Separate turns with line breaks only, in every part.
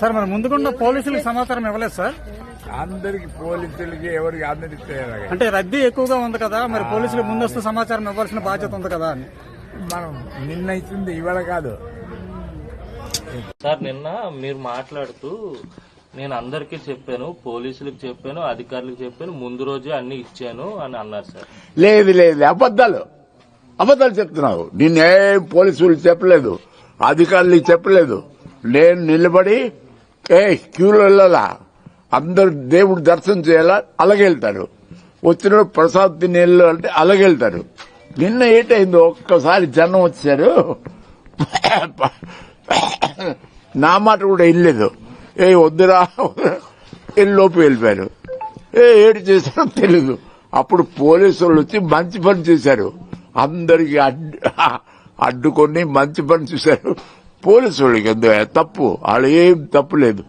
Sir మరి ముందుకుండా పోలీసులకు సమాచారం ఇవ్వలేదు సార్.
అందరికి పోలీసులకి ఎవరికి అందరికి
అంటే రద్దీ ఎక్కువగా ఉంది కదా మరి పోలీసులకు ముందస్తు సమాచారం ఇవ్వాల్సిన బాధ్యత ఉంది కదా అని.
మనం నిన్న ఇచ్చింది ఇవాళ కాదు.
సార్ నిన్న మీరు మాట్లాడుతూ నేను అందరికీ చెప్పాను పోలీసులకు చెప్పాను అధికారులకు చెప్పాను ముందు రోజే అన్ని ఇచ్చాను అని అన్నారు సార్.
లేదు లేదు అబద్దాలు అబద్దాలు చెప్తున్నావు. నిన్నే పోలీసులు చెప్పలేదు అధికారులు చెప్పలేదు. నేను నిలబడి ఏ క్యూలో వెళ్ళాలా? అందరు దేవుడు దర్శనం చేయాలా? అలాగే వెళ్తారు వచ్చిన ప్రసాద్ తిని అంటే అలాగే వెళ్తారు నిన్న ఏటైందో? ఒక్కసారి జనం వచ్చారు. నా మాట కూడా వెళ్ళలేదు. ఏ వద్దురా. లోపు వెళ్ళిపోయారు. ఏ ఏడు చేశారో తెలీదు. అప్పుడు పోలీసు వాళ్ళు వచ్చి మంచి పని చేశారు. అందరికి అడ్డు అడ్డుకొని మంచి పని చేశారు. పోలీసు వాళ్ళకి ఎందుకు తప్పు? వాళ్ళు ఏం తప్పు లేదు.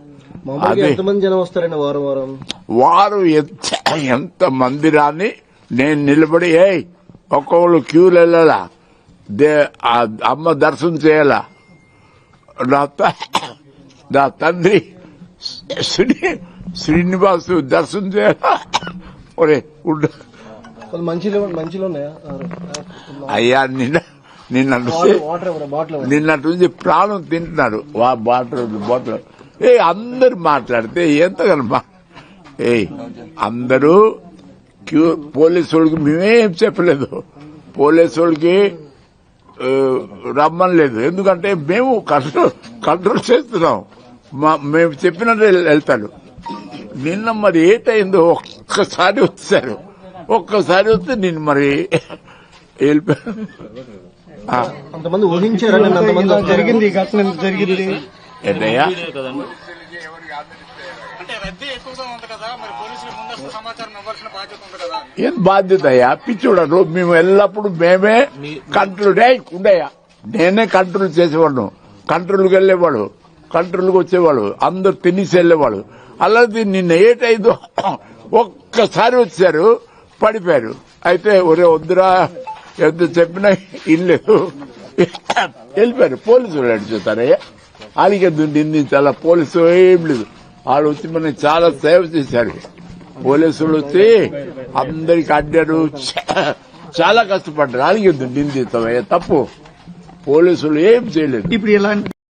మామూలుగా
అదే.
ఎంతమంది జనం వస్తారండి వారం వారం?
వారు ఎంత ఎంత మంది రాని నేను నిలబడి ఏ ఒక్కొక్కరు క్యూలు వెళ్ళాలా? దే ఆ అమ్మ దర్శనం చేయాలా? నా నా తండ్రి శ్రీ శ్రీనివాసు దర్శనం చేయాలా? ఒరే ఉండు.
మంచిలో మంచిలో ఉన్నాయా?
అయ్యా నిన్న నిన్న? నిన్నటి ప్రాణం తింటున్నాడు. వా బాటిల్ బాటిల్ ఏ అందరు మాట్లాడితే ఎంతగలమా ఏ అందరూ క్యూ పోలీసు వాళ్ళకి మేమేం చెప్పలేదు. పోలీసు వాళ్ళకి ఆ, రమ్మనలేదు. ఎందుకంటే మేము కంట్రోల్ కంట్రోల్ చేస్తున్నాం. మా- మేము చెప్పినట్టు వెళ్తాడు నిన్న మరి ఏటైందో ఒక్కసారి వచ్చారు? ఒక్కసారి వస్తే నేను మరి
అంతమంది ఊహించారండి అంతమంది జరిగింది
కదా అని
ఏం బాధ్యత అయ్యా పిచ్చోడరు మేము ఎల్లప్పుడు మేమే కంట్రోల్ ఉండయా నేనే కంట్రోల్ చేసేవాడు కంట్రోల్కి వెళ్ళేవాడు. కంట్రోల్కి వచ్చేవాడు. అందరు తినేసి వెళ్ళేవాడు. అలాగే నిన్న ఏటైందో ఒక్కసారి వచ్చారు పడిపోయారు. అయితే ఒరే వద్దురా. ఎంత చెప్పినా ఇల్లు వెళ్ళిపోయారు. పోలీసులు అడిచేస్తారయ్యా వాళ్ళకి నిందించాలా పోలీసు ఏం లేదు. వాళ్ళు వచ్చి మనకి చాలా సేవ చేశారు పోలీసులు వచ్చి అందరికి అడ్డారు చాలా కష్టపడ్డారు. అలాగే నిందిస్తామయ్యా తప్పు. పోలీసులు ఏం చేయలేదు.
ఇప్పుడు ఎలా